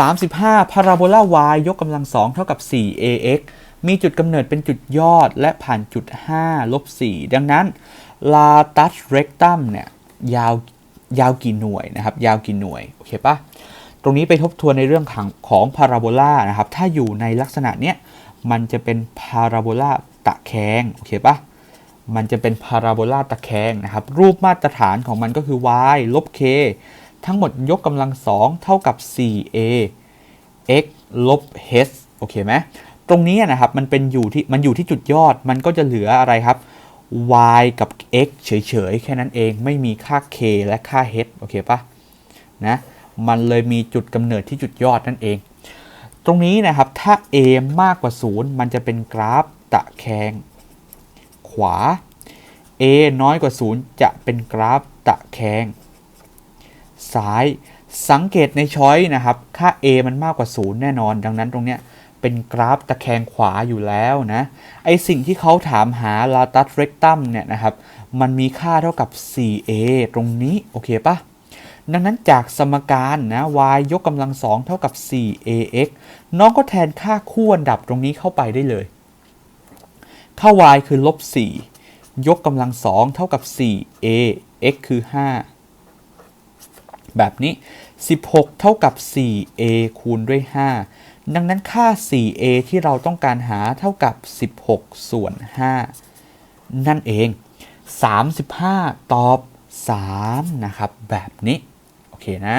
35พาราโบลา y ยกกำลังสองเท่ากับ 4 ax มีจุดกำเนิดเป็นจุดยอดและผ่านจุด 5 ลบ 4 ดังนั้นลาตัสเรกตัมเนี่ยยาวยาวกี่หน่วยนะครับ ยาวกี่หน่วย โอเคปะตรงนี้ไปทบทวนในเรื่องของของพาราโบลานะครับ ถ้าอยู่ในลักษณะเนี้ยมันจะเป็นพาราโบลาตะแคงโอเคปะมันจะเป็นพาราโบลาตะแคงนะครับ รูปมาตรฐานของมันก็คือ y ลบ k ทั้งหมดยกกำลังสองเท่ากับ 4a x ลบ h โอเคไหมตรงนี้นะครับมันเป็นอยู่ที่มันอยู่ที่จุดยอดมันก็จะเหลืออะไรครับ y กับ x เฉยๆ แค่นั้นเองไม่มีค่า k และค่า h โอเคปะนะมันเลยมีจุดกำเนิดที่จุดยอดนั่นเอง ตรงนี้นะครับถ้า a มากกว่า 0 มันจะเป็นกราฟตะแคงขวา a น้อยกว่า 0 จะเป็นกราฟตะแคง ซ้าย สังเกตในช้อยนะครับ ค่า a มันมากกว่า 0 แน่นอน ดังนั้นตรงเนี้ยเป็นกราฟตะแคงขวาอยู่แล้วนะ ไอสิ่งที่เขาถามหาลาตัสเรกตัมเนี่ยนะครับ มันมีค่าเท่ากับ 4a ตรงนี้ โอเคปะดังนั้นจากสมการนะ y ยกกำลังสองเท่ากับ 4ax น้องก็แทนค่าคู่อันดับตรงนี้เข้าไปได้เลย ค่า y คือลบ4ยกกำลังสองเท่ากับ 4a x คือ 5 แบบนี้ 16 เท่ากับ 4a คูณด้วย 5 ดังนั้นค่า 4a ที่เราต้องการหาเท่ากับ 16 ส่วน 5 นั่นเอง 35 ตอบ 3 นะครับ แบบนี้ โอเคนะ